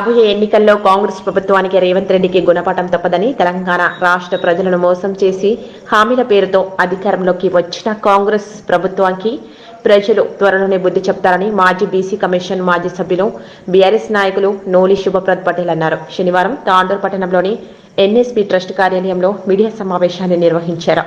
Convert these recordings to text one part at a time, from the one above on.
రాబోయే ఎన్నికల్లో కాంగ్రెస్ ప్రభుత్వానికి రేవంత్ రెడ్డికి గుణపాఠం తప్పదని తెలంగాణ రాష్ట్ర ప్రజలను మోసం చేసి హామీల పేరుతో అధికారంలోకి వచ్చిన కాంగ్రెస్ ప్రభుత్వానికి ప్రజలు త్వరలోనే బుద్ధి చెప్తారని మాజీ బీసీ కమిషన్ మాజీ సభ్యులు బీఆర్ఎస్ నాయకులు నోలి శుభప్రద్ పటేల్ అన్నారు. శనివారం తాండూర్ పట్టణంలోని ఎన్ఎస్పీ ట్రస్ట్ కార్యాలయంలో మీడియా సమావేశాన్ని నిర్వహించారు.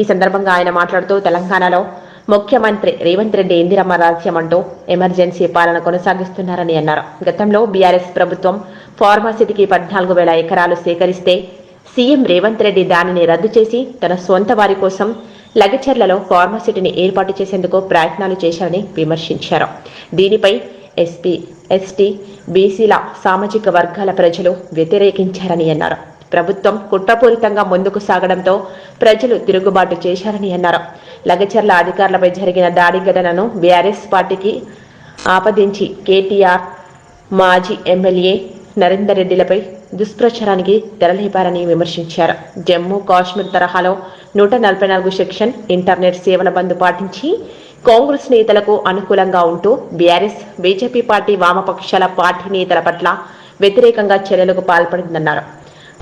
ఈ సందర్భంగా ఆయన మాట్లాడుతూ తెలంగాణలో ముఖ్యమంత్రి రేవంత్ రెడ్డి ఇందిరమ్మ రాజ్యం అంటూ ఎమర్జెన్సీ పాలన కొనసాగిస్తున్నారని అన్నారు. గతంలో బీఆర్ఎస్ ప్రభుత్వం ఫార్మాసిటీకి పద్నాలుగు వేల ఎకరాలు సేకరిస్తే సీఎం రేవంత్ రెడ్డి దానిని రద్దు చేసి తన సొంత వారి కోసం లగచర్లలో ఫార్మాసిటీని ఏర్పాటు చేసేందుకు ప్రయత్నాలు చేశారని విమర్శించారు. దీనిపై ఎస్పీ ఎస్టీ బీసీల సామాజిక వర్గాల ప్రజలు వ్యతిరేకించారని అన్నారు. ప్రభుత్వం కుట్రపూరితంగా ముందుకు సాగడంతో ప్రజలు తిరుగుబాటు చేశారని అన్నారు. లగచర్ల అధికారులపై జరిగిన దాడి ఘటనను బీఆర్ఎస్ పార్టీకి ఆపదించి కేటీఆర్ మాజీ ఎమ్మెల్యే నరేందర్ రెడ్డిలపై దుష్ప్రచారానికి తెరలేపారని విమర్శించారు. జమ్మూ కాశ్మీర్ తరహాలో నూట నలభై నాలుగు సెక్షన్ ఇంటర్నెట్ సేవల బంద్ పాటించి కాంగ్రెస్ నేతలకు అనుకూలంగా ఉంటూ బీఆర్ఎస్ బీజేపీ పార్టీ వామపక్షాల పార్టీ నేతల పట్ల వ్యతిరేకంగా చర్యలకు పాల్పడిందన్నారు.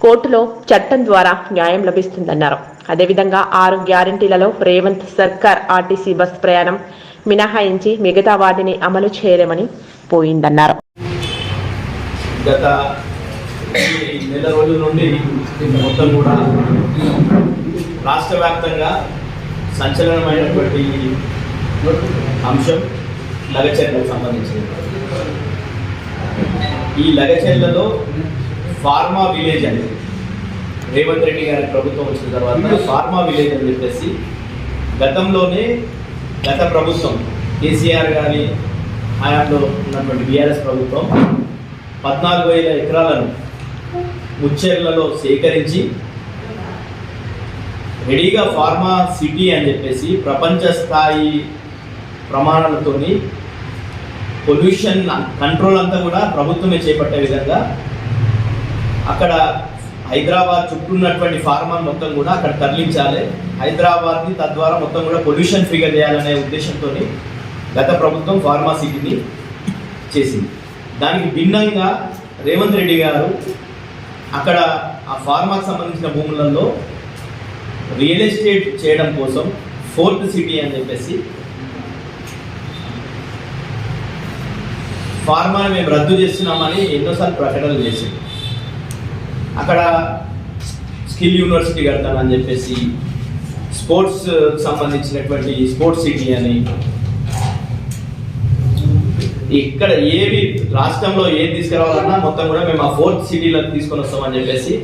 కోర్టులో చట్టం ద్వారా న్యాయం లభిస్తుందన్నారు. అదేవిధంగా ఆరు గ్యారంటీలలో రేవంత్ సర్కార్ ఆర్టీసీ బస్ ప్రయాణం మినహాయించి మిగతా వాటిని అమలు చేయలేమని పోయిందన్నారు. గత నెల రోజుల నుండి మొత్తం కూడా రాష్ట్ర వ్యాప్తంగా సంచలనమైనటువంటి అంశం లగచర్లకు సంబంధించింది ఈ లగచర్లలో ఫార్మా విలేజ్ అని రేవంత్ రెడ్డి గారి ప్రభుత్వం వచ్చిన తర్వాత ఫార్మా విలేజ్ అని చెప్పేసి గతంలోనే గత ప్రభుత్వం కేసీఆర్ గారి హయాంలో ఉన్నటువంటి బీఆర్ఎస్ ప్రభుత్వం పద్నాలుగు వేల ఎకరాలను ముచ్చెర్లలో సేకరించి రెడీగా ఫార్మా సిటీ అని చెప్పేసి ప్రపంచ స్థాయి ప్రమాణాలతోని పొల్యూషన్ కంట్రోల్ అంతా కూడా ప్రభుత్వమే చేపట్టే విధంగా అక్కడ హైదరాబాద్ చుట్టూ ఉన్నటువంటి ఫార్మాన్ మొత్తం కూడా అక్కడ తరలించాలి. హైదరాబాద్ని తద్వారా మొత్తం కూడా పొల్యూషన్ ఫ్రీగా చేయాలనే ఉద్దేశంతో గత ప్రభుత్వం ఫార్మా సిటీని చేసింది. దానికి భిన్నంగా రేవంత్ రెడ్డి గారు అక్కడ ఆ ఫార్మాకు సంబంధించిన భూములలో రియల్ ఎస్టేట్ చేయడం కోసం ఫోర్త్ సిటీ అని చెప్పేసి ఫార్మాని మేము రద్దు చేస్తున్నామని ఎన్నోసార్లు ప్రకటనలు చేసింది. అక్కడ స్కిల్ యూనివర్సిటీ కడతానని చెప్పేసి స్పోర్ట్స్ సంబంధించినటువంటి స్పోర్ట్స్ సిటీ అని. ఇక్కడ ఏవి రాష్ట్రంలో ఏది తీసుకురావాలన్నా మొత్తం కూడా మేము ఆ ఫోర్త్ సిటీలోకి తీసుకొని వస్తామని చెప్పేసి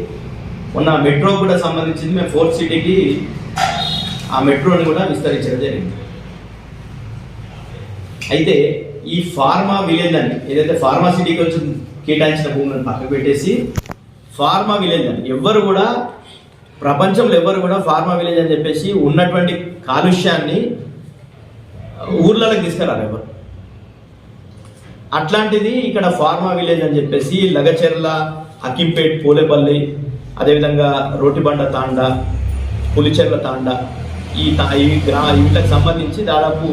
ఉన్న మెట్రో కూడా సంబంధించింది మేము ఫోర్త్ సిటీకి ఆ మెట్రోని కూడా విస్తరించడం జరిగింది. అయితే ఈ ఫార్మా విలేజ్ అని ఏదైతే ఫార్మా సిటీకి వచ్చి కేటాయించిన భూములను పక్కకు పెట్టేసి ఫార్మా విలేజ్ అని. ఎవ్వరు కూడా ప్రపంచంలో ఎవ్వరు కూడా ఫార్మా విలేజ్ అని చెప్పేసి ఉన్నటువంటి కాలుష్యాన్ని ఊర్లలోకి తీసుకురారు ఎవరు. అట్లాంటిది ఇక్కడ ఫార్మా విలేజ్ అని చెప్పేసి లగచెర్ల అకింపేట్ పూలేపల్లి అదేవిధంగా రోటిబండ తాండ పులిచెర్ల తాండ ఈ తా ఈ గ్రా వీటికి సంబంధించి దాదాపు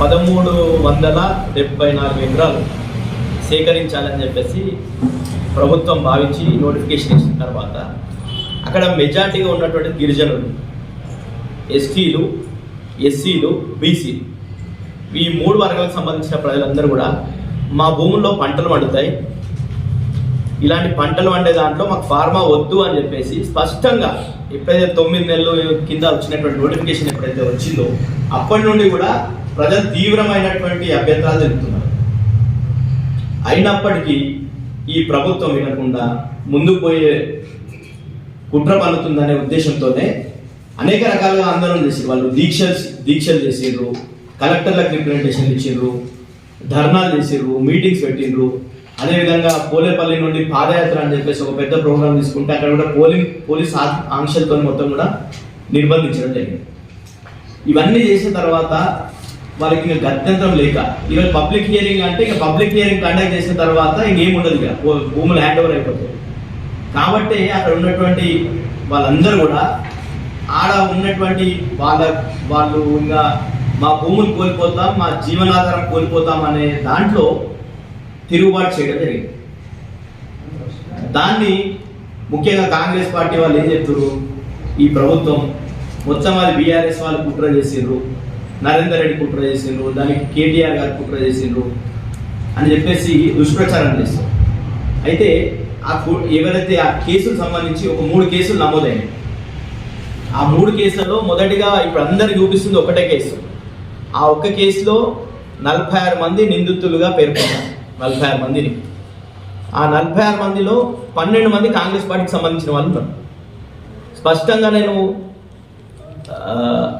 పదమూడు వందల డెబ్బై నాలుగు ఎకరాలు సేకరించాలని చెప్పేసి ప్రభుత్వం భావించి నోటిఫికేషన్ ఇచ్చిన తర్వాత అక్కడ మెజార్టీగా ఉన్నటువంటి గిరిజనులు ఎస్టీలు ఎస్సీలు బీసీలు ఈ మూడు వర్గాలకు సంబంధించిన ప్రజలందరూ కూడా మా భూముల్లో పంటలు పండుతాయి. ఇలాంటి పంటలు వండే దాంట్లో మాకు ఫార్మా వద్దు అని చెప్పేసి స్పష్టంగా ఎప్పుడైతే తొమ్మిది నెలలు కింద వచ్చినటువంటి నోటిఫికేషన్ ఎప్పుడైతే వచ్చిందో అప్పటి నుండి కూడా ప్రజలు తీవ్రమైనటువంటి అభ్యంతరాలు తెలుపుతున్నారు అయినప్పటికీ ఈ ప్రభుత్వం వినకుండా ముందుకు పోయే కుట్ర పన్నుతుందనే ఉద్దేశంతోనే అనేక రకాలుగా ఆందోళన చేసారు వాళ్ళు దీక్షలు దీక్షలు చేసిండ్రు. కలెక్టర్లకు రిప్రజెంటేషన్ ఇచ్చిండ్రు. ధర్నాలు చేసిండ్రు. మీటింగ్స్ పెట్టిండ్రు. అదేవిధంగా పోలేపల్లి నుండి పాదయాత్ర అని చెప్పేసి ఒక పెద్ద ప్రోగ్రామ్ తీసుకుంటే అక్కడ కూడా పోలింగ్ పోలీస్ ఆంక్షలతో మొత్తం కూడా నిర్బంధించడం జరిగింది. ఇవన్నీ చేసిన తర్వాత వాళ్ళకి ఇంకా గత్యంతరం లేక. ఈరోజు పబ్లిక్ హియరింగ్ అంటే ఇక పబ్లిక్ హియరింగ్ కండక్ట్ చేసిన తర్వాత ఇంకేం ఉండదు ఇక. భూములు హ్యాండ్ ఓవర్ అయిపోతాయి. కాబట్టి అక్కడ ఉన్నటువంటి వాళ్ళందరూ కూడా ఆడ ఉన్నటువంటి వాళ్ళ వాళ్ళు ఇంకా మా భూములు కోల్పోతాం మా జీవనాధారం కోల్పోతాం అనే దాంట్లో తిరుగుబాటు చేయడం జరిగింది. దాన్ని ముఖ్యంగా కాంగ్రెస్ పార్టీ వాళ్ళు ఏం చెప్తారు ఈ ప్రభుత్వం మొత్తం వాళ్ళు బీఆర్ఎస్ వాళ్ళు కుట్ర చేసిండ్రు నరేందర్ రెడ్డి కుట్ర చేసిండ్రు దానికి కేటీఆర్ గారు కుట్ర చేసిండ్రు అని చెప్పేసి దుష్ప్రచారం చేస్తారు. అయితే ఆ కు- ఎవరైతే ఆ కేసుకు సంబంధించి ఒక మూడు కేసులు నమోదైనాయి. ఆ మూడు కేసులలో మొదటిగా ఇప్పుడు అందరికి చూపిస్తుంది ఒకటే కేసు. ఆ ఒక్క కేసులో నలభై ఆరు మంది నిందితులుగా పేర్కొన్నారు. నలభై ఆరు మందిని ఆ నలభై ఆరు మందిలో పన్నెండు మంది కాంగ్రెస్ పార్టీకి సంబంధించిన వాళ్ళు ఉన్నారు. స్పష్టంగా నేను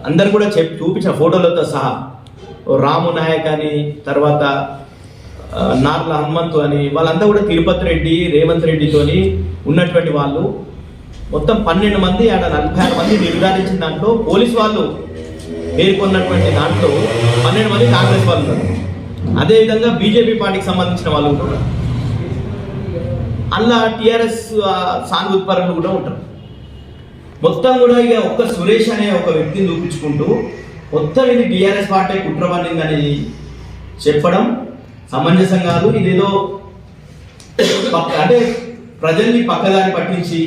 అందరు కూడా చెప్ చూపించిన ఫోటోలతో సహా రాము నాయక్ అని తర్వాత నార్ల హనుమంతు అని వాళ్ళంతా కూడా తిరుపతి రెడ్డి రేవంత్ రెడ్డితోని ఉన్నటువంటి వాళ్ళు. మొత్తం పన్నెండు మంది ఆడ నలభై ఆరు మంది నిర్ధారించిన దాంట్లో పోలీస్ వాళ్ళు పేర్కొన్నటువంటి దాంట్లో పన్నెండు మంది కాంగ్రెస్ వాళ్ళు ఉన్నారు. అదేవిధంగా బీజేపీ పార్టీకి సంబంధించిన వాళ్ళు కూడా అలా టిఆర్ఎస్ సానుభూతి పరులు కూడా ఉంటారు. మొత్తం కూడా ఇక ఒక్క సురేష్ అనే ఒక వ్యక్తిని చూపించుకుంటూ మొత్తం ఇది బీఆర్ఎస్ పార్టీ కుట్ర పడిందని చెప్పడం సమంజసం కాదు. ఇదేదో అంటే ప్రజల్ని పక్కదారి పట్టించి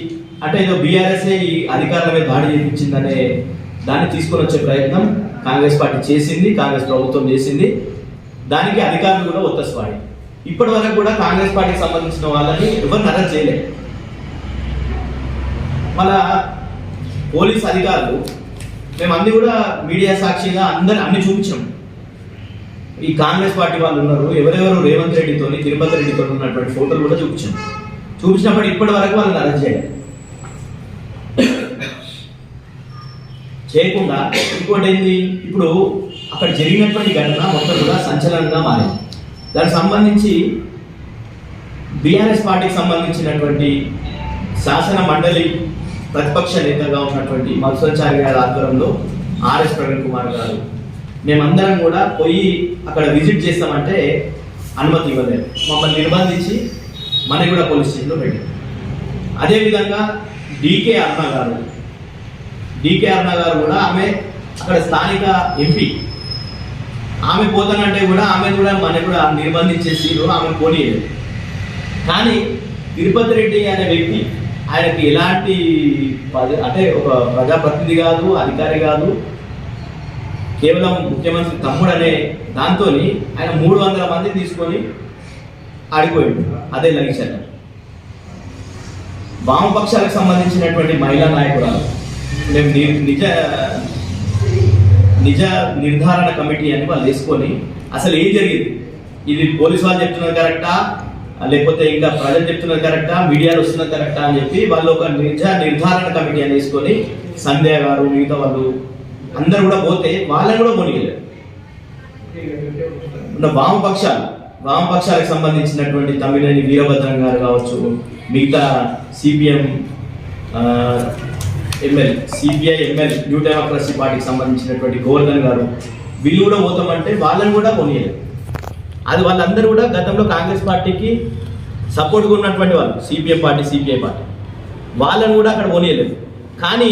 అంటే ఏదో బీఆర్ఎస్ ఈ అధికారులపై దాడి చేయించిందనే దాన్ని తీసుకొని వచ్చే ప్రయత్నం కాంగ్రెస్ పార్టీ చేసింది కాంగ్రెస్ ప్రభుత్వం చేసింది. దానికి అధికారులు కూడా ఒత్తస్వాడి ఇప్పటి వరకు కూడా కాంగ్రెస్ పార్టీకి సంబంధించిన వాళ్ళని ఎవరిని అరెస్ట్ చేయలేదు మన పోలీస్ అధికారులు మేము అన్ని కూడా మీడియా సాక్షిగా అందరు అన్ని చూపించాం ఈ కాంగ్రెస్ పార్టీ వాళ్ళు ఉన్నారు ఎవరెవరు రేవంత్ రెడ్డితో తిరుపతి రెడ్డితో ఉన్నటువంటి ఫోటోలు కూడా చూపించాం చూపించినప్పుడు ఇప్పటి వరకు వాళ్ళని అరెస్ట్ చేయాలి చేయకుండా ఇంకోటి ఏంది? ఇప్పుడు అక్కడ జరిగినటువంటి ఘటన మొత్తం కూడా సంచలనంగా మారింది. దానికి సంబంధించి బీఆర్ఎస్ పార్టీకి సంబంధించినటువంటి శాసన మండలి ప్రతిపక్ష నేతగా ఉన్నటువంటి మధుసూచారి గారి ఆధ్వర్యంలో ఆర్ఎస్ ప్రవీణ్ కుమార్ గారు మేమందరం కూడా పోయి అక్కడ విజిట్ చేస్తామంటే అనుమతి ఇవ్వలేదు. మమ్మల్ని నిర్బంధించి కూడా పోలీస్ స్టేషన్లో పెట్టారు. అదేవిధంగా డీకే అర్ణ గారు డీకే అర్ణ గారు కూడా ఆమె అక్కడ స్థానిక ఎంపీ. ఆమె పోతానంటే కూడా ఆమె కూడా మన కూడా నిర్బంధించేసి ఆమె పోనీయలేదు. కానీ తిరుపతి రెడ్డి అనే వ్యక్తి ఆయనకి ఎలాంటి అంటే ఒక ప్రజాప్రతినిధి కాదు అధికారి కాదు కేవలం ముఖ్యమంత్రి తమ్ముడు అనే దాంతో ఆయన మూడు వందల మందిని తీసుకొని ఆడిపోయాడు. అదే లగిశారు వామపక్షాలకు సంబంధించినటువంటి మహిళా నాయకురాలు. మేము నిజ నిజ నిర్ధారణ కమిటీ అని వాళ్ళు వేసుకొని అసలు ఏం జరిగింది? ఇది పోలీస్ వాళ్ళు చెప్తున్నది కరెక్టా? లేకపోతే ఇంకా ప్రజలు చెప్తున్నది కరెక్టా? మీడియాలో వస్తున్నది కరెక్టా అని చెప్పి వాళ్ళు ఒక నిజ నిర్ధారణ కమిటీ అని తీసుకొని సంధ్య గారు మిగతా వాళ్ళు అందరు కూడా పోతే వాళ్ళని కూడా పోనీయలేదు ఉన్న వామపక్షాలు వామపక్షాలకు సంబంధించినటువంటి తమిళని వీరభద్రం గారు కావచ్చు మిగతా CPM MLA CPI MLA New Democracy పార్టీకి సంబంధించినటువంటి గోవర్ధన్ గారు వీళ్ళు కూడా పోతామంటే వాళ్ళని కూడా కొనియలేదు అది వాళ్ళందరూ కూడా గతంలో కాంగ్రెస్ పార్టీకి సపోర్ట్గా ఉన్నటువంటి వాళ్ళు సిపిఎం పార్టీ సిపిఐ పార్టీ. వాళ్ళని కూడా అక్కడ పోనీయలేదు. కానీ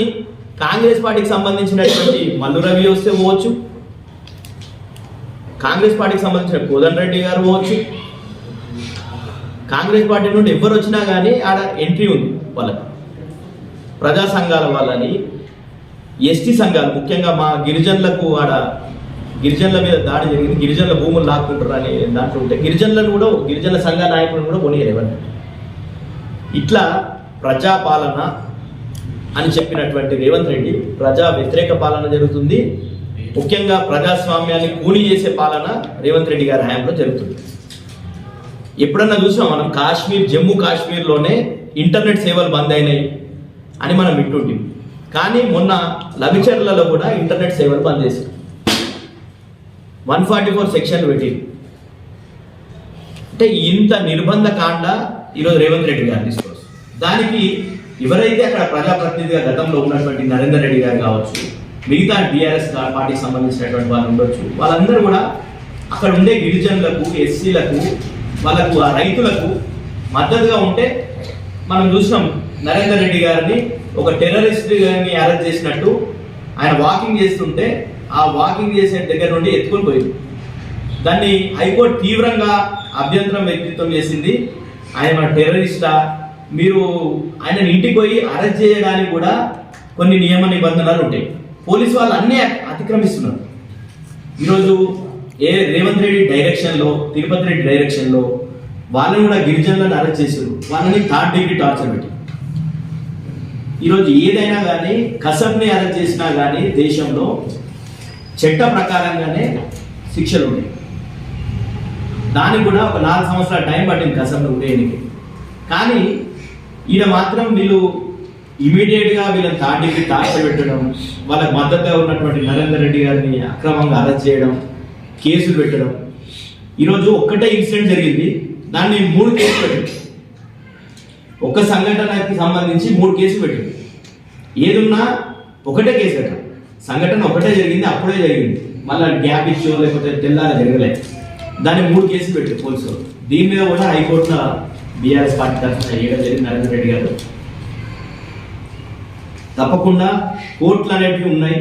కాంగ్రెస్ పార్టీకి సంబంధించినటువంటి మల్లు రవి వస్తే పోవచ్చు. కాంగ్రెస్ పార్టీకి సంబంధించిన కోదన్ రెడ్డి గారు పోవచ్చు. కాంగ్రెస్ పార్టీ నుండి ఎవరు వచ్చినా కానీ ఆడ ఎంట్రీ ఉంది వాళ్ళకి. ప్రజా సంఘాల వాళ్ళని ఎస్టీ సంఘాలు ముఖ్యంగా మా గిరిజనులకు ఆడ గిరిజనుల మీద దాడి జరిగింది. గిరిజనుల భూములు లాక్కుంటారు అని దాంట్లో ఉంటే గిరిజనులను కూడా గిరిజనుల సంఘ నాయకులను కూడా కొనియరు ఇట్లా ప్రజాపాలన అని చెప్పినటువంటి రేవంత్ రెడ్డి ప్రజా వ్యతిరేక పాలన జరుగుతుంది. ముఖ్యంగా ప్రజాస్వామ్యాన్ని కూలి చేసే పాలన రేవంత్ రెడ్డి గారి హయాంలో జరుగుతుంది. ఎప్పుడన్నా చూసాం మనం కాశ్మీర్ జమ్మూ కాశ్మీర్లోనే ఇంటర్నెట్ సేవలు బంద్ అయినాయి అని మనం వింటుంటాం కానీ మొన్న లభిచర్లలో కూడా ఇంటర్నెట్ సేవలు బంద్ చేశారు. వన్ ఫార్టీ ఫోర్ సెక్షన్ పెట్టింది అంటే ఇంత నిర్బంధ కాండ ఈరోజు రేవంత్ రెడ్డి గారు తీసుకోవచ్చు. దానికి ఎవరైతే అక్కడ ప్రజాప్రతినిధిగా గతంలో ఉన్నటువంటి నరేందర్ రెడ్డి గారు కావచ్చు మిగతా బీఆర్ఎస్ పార్టీకి సంబంధించినటువంటి వాళ్ళు ఉండొచ్చు. వాళ్ళందరూ కూడా అక్కడ ఉండే గిరిజనులకు ఎస్సీలకు వాళ్ళకు ఆ రైతులకు మద్దతుగా ఉంటే మనం చూసినాం నరేందర్ రెడ్డి గారిని ఒక టెర్రరిస్ట్ గారిని అరెస్ట్ చేసినట్టు ఆయన వాకింగ్ చేస్తుంటే ఆ వాకింగ్ చేసే దగ్గర నుండి ఎత్తుకొని పోయింది. దాన్ని హైకోర్టు తీవ్రంగా అభ్యంతరం వ్యక్తిత్వం చేసింది. ఆయన టెర్రరిస్టా. మీరు ఆయన ఇంటికి పోయి అరెస్ట్ చేయడానికి కూడా కొన్ని నియమ నిబంధనలు ఉంటాయి. పోలీసు వాళ్ళు అన్నీ అతిక్రమిస్తున్నారు. ఈరోజు ఏ రేవంత్ రెడ్డి డైరెక్షన్లో తిరుపతి రెడ్డి డైరెక్షన్లో వాళ్ళని కూడా గిరిజనులను అరెస్ట్ చేశారు. వాళ్ళని థర్డ్ డిగ్రీ టార్చర్ పెట్టి ఈరోజు ఏదైనా కానీ కసబ్ని అరెస్ట్ చేసినా కానీ దేశంలో చట్ట ప్రకారంగానే శిక్షలు ఉన్నాయి దానికి కూడా ఒక నాలుగు సంవత్సరాల టైం పట్టింది కసబ్ను ఉదయానికి. కానీ ఈయన మాత్రం వీళ్ళు ఇమీడియట్గా వీళ్ళని తాటికి టార్చర్ పెట్టడం వాళ్ళకి మద్దతుగా ఉన్నటువంటి నరేందర్ రెడ్డి గారిని అక్రమంగా అరెస్ట్ చేయడం కేసులు పెట్టడం. ఈరోజు ఒక్కటే ఇన్సిడెంట్ జరిగింది. దాన్ని మూడు కేసులు పెట్టింది. ఒక సంఘటనకి సంబంధించి మూడు కేసులు పెట్టింది. ఏదున్నా ఒకటే కేసు పెట్టాం. సంఘటన ఒకటే జరిగింది అప్పుడే జరిగింది. మళ్ళీ గ్యాప్ ఇష్యూ లేకపోతే తెల్లారి జరగలేదు దాన్ని మూడు కేసులు పెట్టి పోలీసులు. దీని మీద కూడా హైకోర్టులో బీఆర్ఎస్ పార్టీ తరఫున వేయడం జరిగింది నరేంద్ర రెడ్డి గారు. తప్పకుండా కోర్టులు అనేటివి ఉన్నాయి.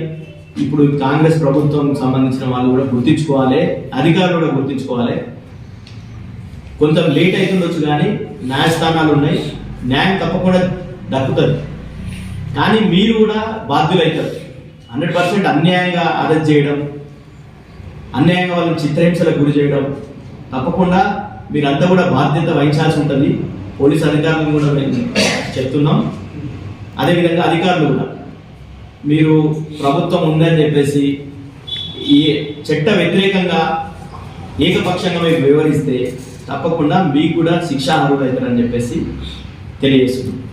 ఇప్పుడు కాంగ్రెస్ ప్రభుత్వం సంబంధించిన వాళ్ళు కూడా గుర్తించుకోవాలి అధికారులు కూడా గుర్తించుకోవాలి. కొంచెం లేట్ అవుతుండొచ్చు కానీ న్యాయస్థానాలు ఉన్నాయి. న్యాయం తప్పకుండా దక్కుతుంది. కానీ మీరు కూడా బాధ్యులవుతారు హండ్రెడ్ పర్సెంట్ అన్యాయంగా అరెస్ట్ చేయడం అన్యాయంగా వాళ్ళని చిత్రహింసలకు గురి చేయడం తప్పకుండా మీరంతా కూడా బాధ్యత వహించాల్సి ఉంటుంది. పోలీస్ అధికారులను కూడా మేము చెప్తున్నాం. అదేవిధంగా అధికారులు కూడా మీరు ప్రభుత్వం ఉందని చెప్పేసి ఈ చట్ట వ్యతిరేకంగా ఏకపక్షంగా మీరు వివరిస్తే తప్పకుండా మీకు కూడా శిక్ష అర్హులవుతారని చెప్పేసి తెలియజేస్తున్నాం.